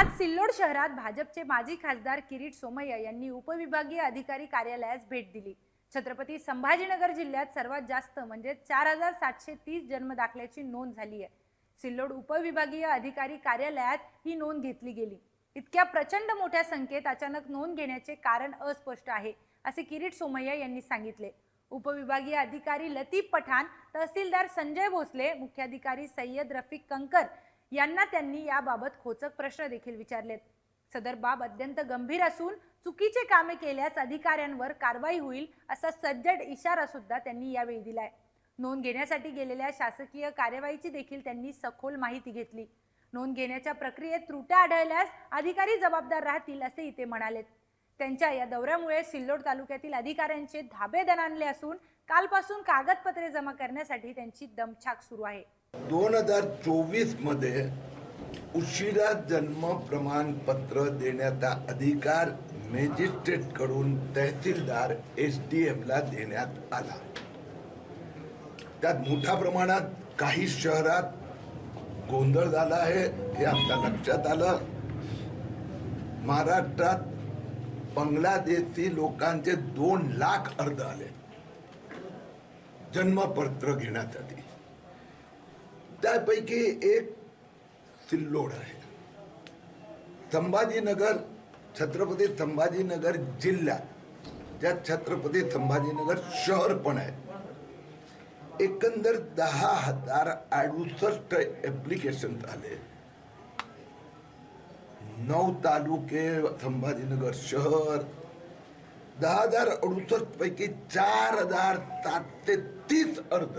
आज सिल्लोड शहरात भाजपचे माजी खासदार किरीट सोमय्या यांनी उपविभागीय अधिकारी कार्यालयास भेट दिली. छत्रपती संभाजीनगर जिल्ह्यात सर्वात जास्त म्हणजे चार हजार सातशे तीस जन्मदाखल्याची नोंद झाली आहे. सिल्लोड उपविभागीय अधिकारी कार्यालयात ही नोंद घेतली गेली. इतक्या प्रचंड मोठ्या संख्येत अचानक नोंद घेण्याचे कारण अस्पष्ट आहे असे किरीट सोमय्या यांनी सांगितले. उपविभागीय अधिकारी लतीफ पठाण तहसीलदार संजय भोसले मुख्याधिकारी सय्यद रफिक कंकर यांना त्यांनी याबाबत खोचक प्रश्न देखील विचारलेत. सदर बाब अत्यंत गंभीर असून चुकीचे कामे केल्यास अधिकाऱ्यांवर कारवाई होईल असा सज्जड इशारा सुद्धा त्यांनी यावेळी दिलाय. नोंद घेण्यासाठी गेलेल्या शासकीय कार्यवाहीची देखील त्यांनी सखोल माहिती घेतली. नोंद घेण्याच्या प्रक्रियेत त्रुट्या आढळल्यास अधिकारी जबाबदार राहतील असे इथे म्हणालेत. त्यांच्या या दौऱ्यामुळे सिल्लोड तालुक्यातील अधिकाऱ्यांचे धाबे दणाणले असून कालपासून कागदपत्रे जमा करण्यासाठी त्यांची दमछाक सुरू आहे. दोन हजार चोवीसमध्ये उशिरा जन्म प्रमाणपत्र देण्याचा अधिकार मॅजिस्ट्रेटकडून तहसीलदार एस डी एम ला देण्यात आला. त्यात मोठ्या प्रमाणात काही शहरात गोंधळ झाला आहे हे आमच्या लक्षात आलं. महाराष्ट्रात बांगलादेशी लोकांचे दोन लाख अर्ज आले. जन्मपत्र घेण्यासाठी. त्यापैकी एक सिल्लोड आहे. संभाजीनगर छत्रपती संभाजीनगर जिल्ह्यात त्यात छत्रपती संभाजीनगर शहर पण आहे. एकंदर दहा हजार अडुसष्ट ऍप्लिकेशन आले नऊ तालुके संभाजीनगर शहर. दहा हजार अडुसष्ट पैकी चार हजार सातशे तीस अर्ज.